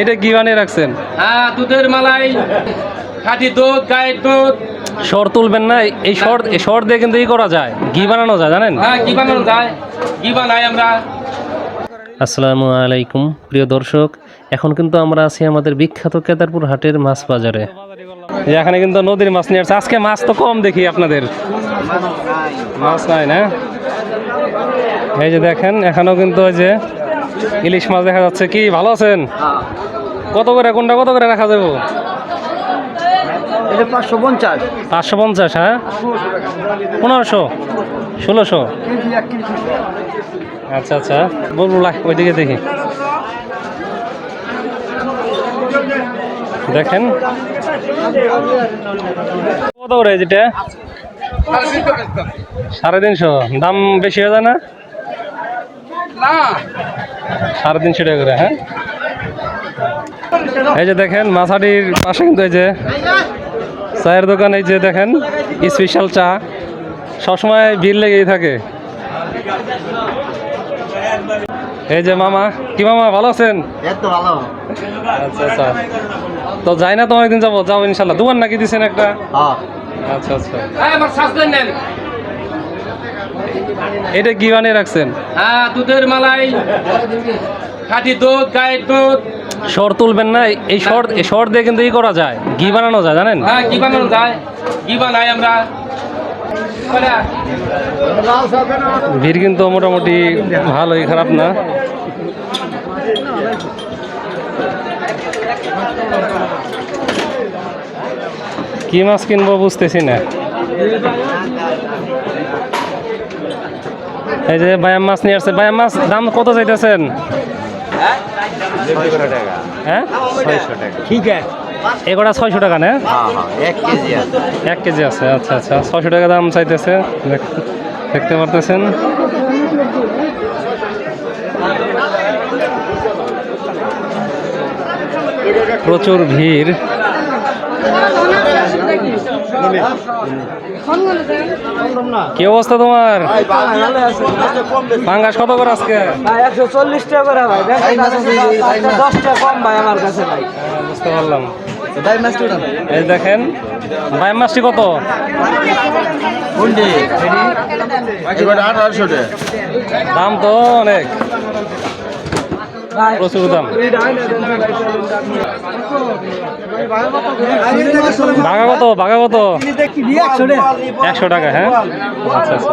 এটা কি বানিয়ে রাখছেন? হ্যাঁ দুধের মালাই খাঁটি দুধ গায়ের দুধ। শর তুলবেন না এই শর এই শর দিয়ে কিন্তু ই করা যায়। ঘি বানানো যায় জানেন? হ্যাঁ কি বানানো যায়। কি বানাই আমরা। আসসালামু আলাইকুম প্রিয় দর্শক। এখন কিন্তু আমরা আছি আমাদের বিখ্যাত কেদারপুর হাটের মাছ বাজারে। এখানে কিন্তু নদীর মাছ নিয়ে আসছে। আজকে মাছ তো কম দেখি আপনাদের। মাছ নাই না? এই যে দেখেন এখানেও কিন্তু ওই যে ইলিশ মাছ দেখা যাচ্ছে। কি ভালো আছেন? কত করে? কোনটা কত করে রাখা যাব? পাঁচশো পঞ্চাশ। পাঁচশো পঞ্চাশ হ্যাঁ? পনেরোশো? ষোলোশো? আচ্ছা আচ্ছা। বলব ওইদিকে দেখি। দেখেন। কত করে যেটা? সাড়ে তিনশো। দাম বেশি হয়ে যায় না? সাড়ে তিনশো টাকা করে হ্যাঁ? এই যে দেখেন মাছাটির পাশে কিন্তু এই যে চায়ের দোকান এই যে দেখেন স্পেশাল চা। সবসময় ভিড় লেগেই থাকে। এই যে মামা কি মামা ভালো আছেন? ভালো। আচ্ছা আচ্ছা। তো যাই না তো অনেকদিন যাব যাব ইনশাল্লাহ। দোকান নাকি দিছেন একটা? হ্যাঁ। আচ্ছা আচ্ছা হ্যাঁ আমার শাস্ত্র নেন এটা কি বানিয়ে রাখছেন? হ্যাঁ দুধের মালাই খাঁটি দুধ গায়ের দুধ। শর তুলবেন না এই শর এই শর দিয়ে কিন্তু ই করা যায়। ঘি বানানো যায় জানেন? হ্যাঁ কি বানানো যায়। কি বানাই আমরা। ভিড় কিন্তু মোটামুটি ভালোই খারাপ না? কি মাছ কিনবো বুঝতেছি না। এই যে বায়াম মাছ নিয়ে আসছে। বায়াম মাছ দাম কত চাইতেছেন? হ্যাঁ? ঠিক আছে। ছয়শো টাকা না? হ্যাঁ হ্যাঁ এক কেজি আছে। এক কেজি আছে আচ্ছা আচ্ছা। ছয়শো টাকা দাম চাইতেছে। দেখ- দেখতে পারতেছেন? প্রচুর ভিড়। কি অবস্থা তোমার? পাঙ্গাস কত করে আজকে? একশো চল্লিশ টাকা করে ভাই দশ টাকা কম ভাই আমার কাছে ভাই বুঝতে পারলাম এই দেখেন মাছটি কত? দাম তো অনেক। প্রচুর দাম কত কত? একশো টাকা হ্যাঁ? আচ্ছা আচ্ছা।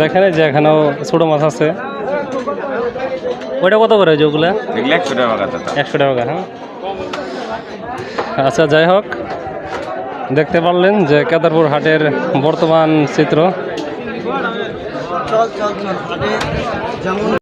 দেখেন যে এখানেও ছোটো মাছ আছে। ওইটা কত করে যেগুলো একশো টাকা একশো টাকা হ্যাঁ? আচ্ছা যাই হোক। দেখতে পারলেন যে কেদারপুর হাটের বর্তমান চিত্র। চল চল চল। যেমন